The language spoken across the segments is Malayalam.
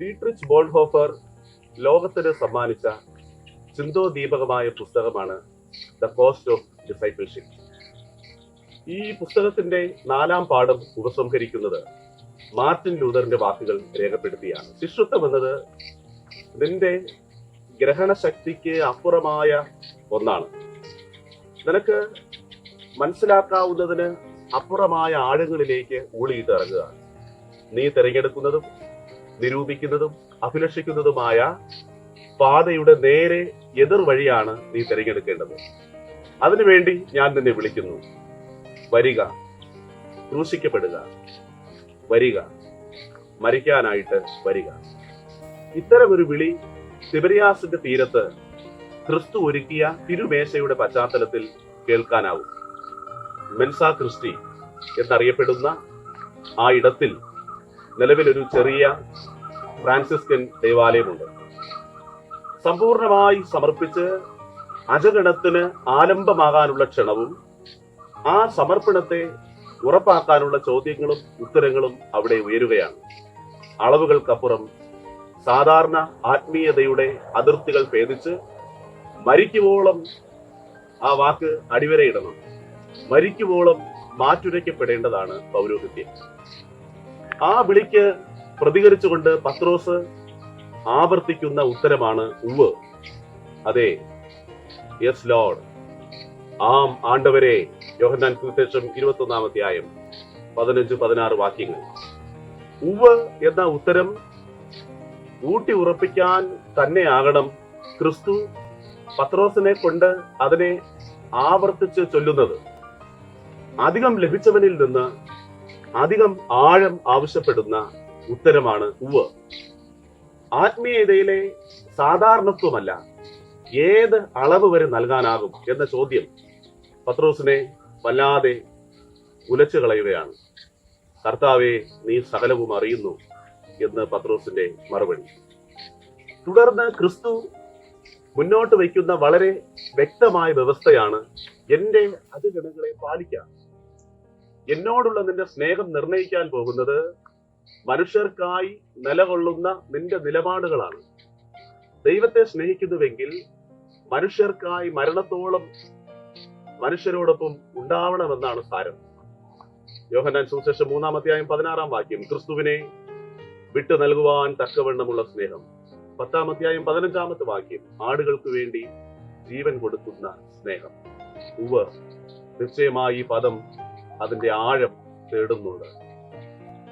ഡീട്രിച്ച് ബോൾഹോഫർ ലോകത്തിന് സമ്മാനിച്ച ചിന്തോദീപകമായ പുസ്തകമാണ് ദ കോസ്റ്റ് ഓഫ് ഡിസൈപ്പിൾഷിപ്പ്. ഈ പുസ്തകത്തിന്റെ നാലാം പാഠം ഉപസംഹരിക്കുന്നത് മാർട്ടിൻ ലൂതറിന്റെ വാക്കുകൾ രേഖപ്പെടുത്തിയാണ്. ശിശുത്വം എന്നത് നിന്റെ ഗ്രഹണശക്തിക്ക് അപ്പുറമായ ഒന്നാണ്. നിനക്ക് മനസ്സിലാക്കാവുന്നതിന് അപ്പുറമായ ആഴങ്ങളിലേക്ക് ഊളിയിട്ട് ഇറങ്ങുക നീ തിരഞ്ഞെടുക്കുന്നതും നിരൂപിക്കുന്നതും അഭിലഷിക്കുന്നതുമായ പാതയുടെ നേരെ എതിർ വഴിയാണ് നീ തിരഞ്ഞെടുക്കേണ്ടത്. അതിനുവേണ്ടി ഞാൻ നിന്നെ വിളിക്കുന്നു. വരിക. ക്രൂശിക്കപ്പെടുക. വരിക. മരിക്കാനായിട്ട് വരിക. ഇത്തരമൊരു വിളി സിബരിയാസിന്റെ തീരത്ത് ക്രിസ്തു ഒരുക്കിയ തിരുമേശയുടെ പശ്ചാത്തലത്തിൽ കേൾക്കാനാവും. മെൻസാ ക്രിസ്റ്റി എന്നറിയപ്പെടുന്ന ആ ഇടത്തിൽ നിലവിലൊരു ചെറിയ ഫ്രാൻസിസ്കൻ ദേവാലയമുണ്ട്. സമ്പൂർണമായി സമർപ്പിച്ച് അജഗണത്തിന് ആലംബമാകാനുള്ള ക്ഷണവും ആ സമർപ്പണത്തെ ഉറപ്പാക്കാനുള്ള ചോദ്യങ്ങളും ഉത്തരങ്ങളും അവിടെ ഉയരുകയാണ്. അളവുകൾക്കപ്പുറം സാധാരണ ആത്മീയതയുടെ അതിർത്തികൾ ഭേദിച്ച് മരിക്കുവോളം ആ വാക്ക് അടിവരയിടണം. മരിക്കുവോളം മാറ്റുരയ്ക്കപ്പെടേണ്ടതാണ് പൗരോഹിത്യം. ആ വിളിക്ക് പ്രതികരിച്ചുകൊണ്ട് പത്രോസ് ആവർത്തിക്കുന്ന ഉത്തരമാണ് ഉവ് അതെ യെസ് ലോഡ് ആം ആണ്ടവരെ യോഹന്നാൻ സുവിശേഷം ഇരുപത്തി ഒന്നാം അധ്യായം പതിനഞ്ച് പതിനാറ് വാക്യങ്ങൾ. ഉവ് എന്ന ഉത്തരം ഊട്ടി ഉറപ്പിക്കാൻ തന്നെയാകണം ക്രിസ്തു പത്രോസിനെ കൊണ്ട് അതിനെ ആവർത്തിച്ച് ചൊല്ലുന്നത്. അധികം ലഭിച്ചവനിൽ നിന്ന് അധികം ആഴം ആവശ്യപ്പെടുന്ന ഉത്തരമാണ് ഉവ്. ആത്മീയതയിലെ സാധാരണത്വമല്ല ഏത് അളവ് വരെ നൽകാനാകും എന്ന ചോദ്യം പത്രോസിനെ വല്ലാതെ ഉലച്ചു കളയുകയാണ്. കർത്താവെ നീ സകലവും അറിയുന്നു എന്ന് പത്രോസിന്റെ മറുപടി. തുടർന്ന് ക്രിസ്തു മുന്നോട്ട് വയ്ക്കുന്ന വളരെ വ്യക്തമായ വ്യവസ്ഥയാണ് എന്റെ അതിഗണങ്ങളെ പാലിക്കാം എന്നോടുള്ള നിന്റെ സ്നേഹം നിർണയിക്കാൻ പോകുന്നത് മനുഷ്യർക്കായി നിലകൊള്ളുന്ന നിന്റെ നിലപാടുകളാണ്. ദൈവത്തെ സ്നേഹിക്കുന്നുവെങ്കിൽ മനുഷ്യർക്കായി മരണത്തോളം മനുഷ്യരോടൊപ്പം ഉണ്ടാവണമെന്നാണ് സാരം. യോഹന്നാൻ സുവിശേഷം അധ്യായം പതിനാറാം വാക്യം ക്രിസ്തുവിനെ വിട്ടു നൽകുവാൻ തക്കവണ്ണമുള്ള സ്നേഹം. പത്താം അധ്യായം പതിനഞ്ചാമത്തെ വാക്യം ആടുകൾക്ക് വേണ്ടി ജീവൻ കൊടുക്കുന്ന സ്നേഹം. ഉവ നിശ്ചയമായി ഈ പദം അതിന്റെ ആഴം തേടുന്നുണ്ട്.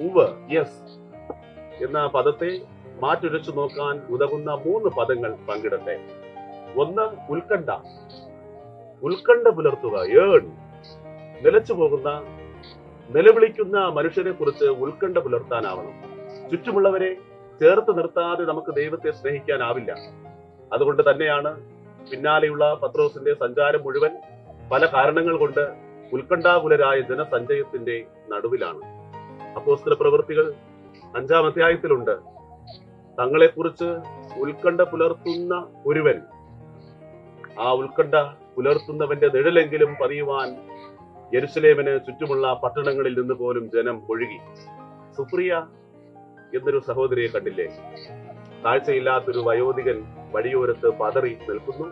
ഉവ് യെസ് എന്ന പദത്തെ മാറ്റുരച്ചു നോക്കാൻ ഉതകുന്ന മൂന്ന് പദങ്ങൾ പങ്കിടട്ടെ. ഒന്ന് ഉത്കണ്ഠ. ഉത്കണ്ഠ പുലർത്തുക ഏൺ. നിലച്ചു പോകുന്ന നിലവിളിക്കുന്ന മനുഷ്യരെ കുറിച്ച് ഉത്കണ്ഠ പുലർത്താനാവണം. ചുറ്റുമുള്ളവരെ ചേർത്ത് നിർത്താതെ നമുക്ക് ദൈവത്തെ സ്നേഹിക്കാനാവില്ല. അതുകൊണ്ട് തന്നെയാണ് പിന്നാലെയുള്ള പത്രോസിന്റെ സഞ്ചാരം മുഴുവൻ പല കാരണങ്ങൾ കൊണ്ട് ഉത്കണ്ഠാകുലരായ ജനസഞ്ചയത്തിന്റെ നടുവിലാണ്. അപ്പോസ്തല പ്രവൃത്തികൾ അഞ്ചാം അധ്യായത്തിലുണ്ട്. തങ്ങളെക്കുറിച്ച് ഉത്കണ്ഠ പുലർത്തുന്ന ഒരുവൻ ആ ഉത്കണ്ഠ പുലർത്തുന്നവന്റെ നിഴലെങ്കിലും പതിയുവാൻ യെരുസലേമിന് ചുറ്റുമുള്ള പട്ടണങ്ങളിൽ നിന്ന് പോലും ജനം ഒഴുകി. സുപ്രിയ എന്നൊരു സഹോദരിയെ കണ്ടില്ലേ? കാഴ്ചയില്ലാത്തൊരു വയോധികൻ വഴിയോരത്ത് പതറി നിൽക്കുന്നു.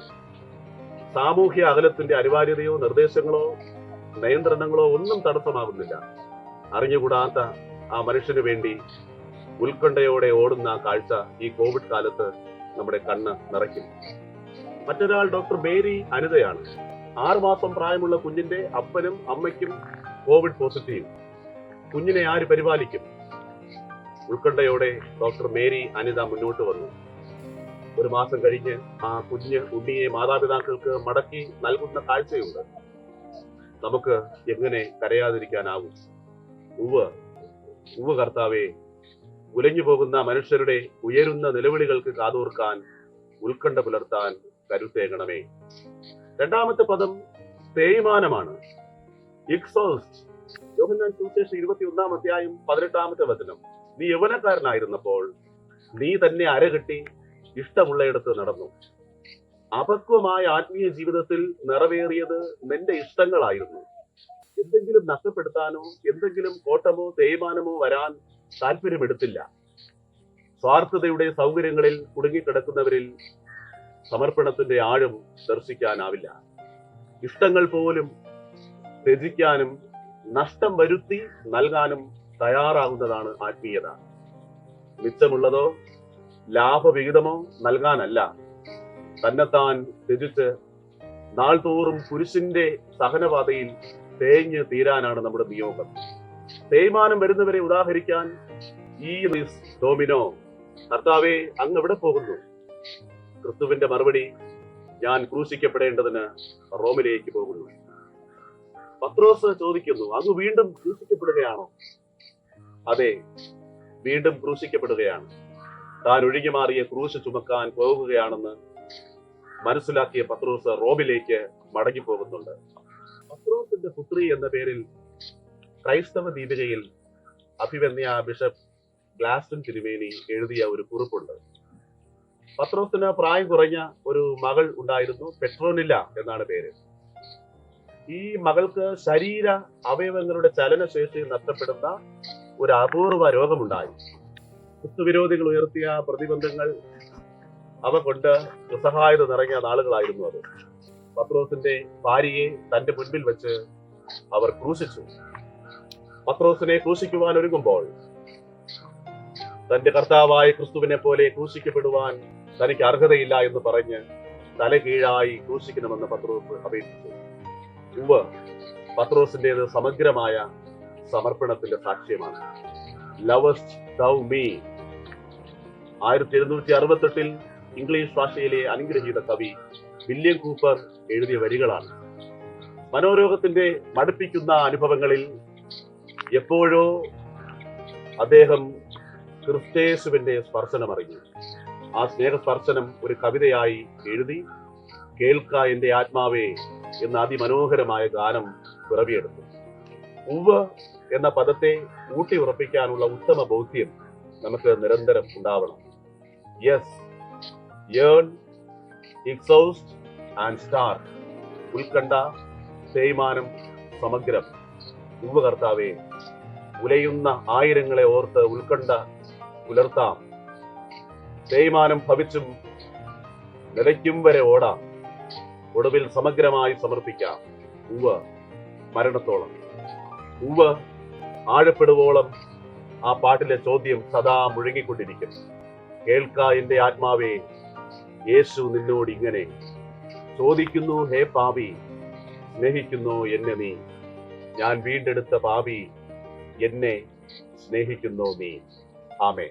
സാമൂഹ്യ അകലത്തിന്റെ അനിവാര്യതയോ നിർദ്ദേശങ്ങളോ നിയന്ത്രണങ്ങളോ ഒന്നും തടസ്സമാകുന്നില്ല. അറിഞ്ഞുകൂടാത്ത ആ മനുഷ്യന് വേണ്ടി ഉത്കണ്ഠയോടെ ഓടുന്ന കാഴ്ച ഈ കോവിഡ് കാലത്ത് നമ്മുടെ കണ്ണ് നിറയ്ക്കും. മറ്റൊരാൾ ഡോക്ടർ മേരി അനിതയാണ്. ആറുമാസം പ്രായമുള്ള കുഞ്ഞിന്റെ അപ്പനും അമ്മയ്ക്കും കോവിഡ് പോസിറ്റീവ്. കുഞ്ഞിനെ ആര് പരിപാലിക്കും? ഉത്കണ്ഠയോടെ ഡോക്ടർ മേരി അനിത മുന്നോട്ട് വന്നു. ഒരു മാസം കഴിഞ്ഞ് ആ കുഞ്ഞ് ഉണ്ണിയെ മാതാപിതാക്കൾക്ക് മടക്കി നൽകുന്ന കാഴ്ചയുണ്ട്. നമുക്ക് എങ്ങനെ കരയാതിരിക്കാനാവും? ഉവ് ഉവ് കർത്താവെ ഉലഞ്ഞു പോകുന്ന മനുഷ്യരുടെ ഉയരുന്ന നിലവിളികൾക്ക് കാതോർക്കാൻ ഉത്കണ്ഠ പുലർത്താൻ കരുത്തേകണമേ. രണ്ടാമത്തെ പദം തേയ്മാനമാണ്. എക്സോസ്റ്റ് ഇരുപത്തി ഒന്നാം അധ്യായം പതിനെട്ടാമത്തെ വചനം. നീ യൗവനക്കാരനായിരുന്നപ്പോൾ നീ തന്നെ അരകെട്ടി ഇഷ്ടമുള്ളയിടത്ത് നടന്നു. അപക്വമായ ആത്മീയ ജീവിതത്തിൽ നിറവേറിയത് നിന്റെ ഇഷ്ടങ്ങളായിരുന്നു. എന്തെങ്കിലും നഷ്ടപ്പെടുത്താനോ എന്തെങ്കിലും കോട്ടമോ തേയ്മാനമോ വരാൻ താല്പര്യമെടുത്തില്ല. സ്വാർത്ഥതയുടെ സൗകര്യങ്ങളിൽ കുടുങ്ങിക്കിടക്കുന്നവരിൽ സമർപ്പണത്തിന്റെ ആഴം ദർശിക്കാനാവില്ല. ഇഷ്ടങ്ങൾ പോലും ത്യജിക്കാനും നഷ്ടം വരുത്തി നൽകാനും തയ്യാറാകുന്നതാണ് ആത്മീയത. മിച്ചമുള്ളതോ ലാഭവിഹിതമോ നൽകാനല്ല. തന്നെത്താൻ ത്യജിച്ച് നാൾതോറും കുരിശിന്റെ സഹനപാതയിൽ തേഞ്ഞ് തീരാനാണ് നമ്മുടെ നിയോഗം. തേയ്മാനം വരുന്നവരെ ഉദാഹരിക്കാൻ ഈ ഡോമിനോ കർത്താവെ അങ്ങ് എവിടെ പോകുന്നു? ക്രിസ്തുവിന്റെ മറുപടി ഞാൻ ക്രൂശിക്കപ്പെടേണ്ടതിന് റോമിലേക്ക് പോകുന്നു. പത്രോസ് ചോദിക്കുന്നു അങ്ങ് വീണ്ടും ക്രൂശിക്കപ്പെടുകയാണോ? അതെ വീണ്ടും ക്രൂശിക്കപ്പെടുകയാണ്. താൻ ഒഴുകി മാറിയ ക്രൂശ് ചുമക്കാൻ പോകുകയാണെന്ന് മനസ്സിലാക്കിയ പത്രോസ് റോമിലേക്ക് മടങ്ങി പോകുന്നുണ്ട് പത്രോസിന്റെ പുത്രി എന്ന പേരിൽ ക്രൈസ്തവ ദീപികയിൽ അഭിവന്യ ബിഷപ്പ് ഗ്ലാസ്റ്റൻ തിരുമേനി എഴുതിയ ഒരു കുറിപ്പുണ്ട്. പത്രോസിന് പ്രായം കുറഞ്ഞ ഒരു മകൾ ഉണ്ടായിരുന്നു പെട്രോനില്ല എന്നാണ് പേര്. ഈ മകൾക്ക് ശരീര അവയവങ്ങളുടെ ചലനശേഷി നഷ്ടപ്പെടുന്ന ഒരു അപൂർവ രോഗമുണ്ടായി. ക്രിസ്തുവിരോധികൾ ഉയർത്തിയ പ്രതിബന്ധങ്ങൾ അവ കൊണ്ട് നിസ്സഹായത നിറഞ്ഞ നാളുകളായിരുന്നു അത്. പത്രോസിന്റെ ഭാര്യയെ തന്റെ മുൻപിൽ വെച്ച് അവർ ക്രൂശിച്ചു. പത്രോസിനെ ക്രൂശിക്കുവാൻ ഒരുങ്ങുമ്പോൾ തന്റെ കർത്താവായ ക്രിസ്തുവിനെ പോലെ ക്രൂശിക്കപ്പെടുവാൻ തനിക്ക് അർഹതയില്ല എന്ന് പറഞ്ഞ് തല കീഴായി ക്രൂശിക്കണമെന്ന് പത്രോസ് അപേക്ഷിച്ചു. ഉവ് പത്രോസിന്റേത് സമഗ്രമായ സമർപ്പണത്തിന്റെ സാക്ഷ്യമാണ്. ലവസ്റ്റ് ദൗ മീ ആയിരത്തി എഴുന്നൂറ്റി അറുപത്തെട്ടിൽ ഇംഗ്ലീഷ് ഭാഷയിലെ അനുഗ്രഹീത കവി വില്യം കൂപ്പർ എഴുതിയ വരികളാണ്. മനോരോഗത്തിന്റെ മടുപ്പിക്കുന്ന അനുഭവങ്ങളിൽ എപ്പോഴോ അദ്ദേഹം ക്രിസ്തേശുവിന്റെ സ്പർശനമറിഞ്ഞു. ആ സ്നേഹസ്പർശനം ഒരു കവിതയായി എഴുതി കേൾക്ക എന്റെ ആത്മാവേ എന്ന അതിമനോഹരമായ ഗാനം പിറവിയെടുത്തു. ഉവ് എന്ന പദത്തെ ഊട്ടി ഉറപ്പിക്കാനുള്ള ഉത്തമ ബോധ്യം നമുക്ക് നിരന്തരം ഉണ്ടാവണം. Yes earn exhaust and star ഉത്കണ്ഠ തേയ്മാനം സമഗ്രം. ഉവ്വ് കർത്താവേ ഉലയുന്ന ആയിരങ്ങളെ ഓർത്ത് ഉത്കണ്ഠ പുലർത്താം. തേയ്മാനം ഭവിച്ചും നിലയ്ക്കും വരെ ഓടാം. ഒടുവിൽ സമഗ്രമായി സമർപ്പിക്കാം. ഉവ് മരണത്തോളം. ഉവ് ആഴപ്പെടുവോളം ആ പാട്ടിലെ ചോദ്യം സദാ മുഴങ്ങിക്കൊണ്ടിരിക്കും. കേൾക്ക എന്റെ ആത്മാവേ യേശു നിന്നോട് ഇങ്ങനെ ചോദിക്കുന്നു ഹേ പാപി സ്നേഹിക്കുന്നു എന്നെ നീ. ഞാൻ വീണ്ടെടുത്ത പാപി എന്നെ സ്നേഹിക്കുന്നു നീ. ആമേ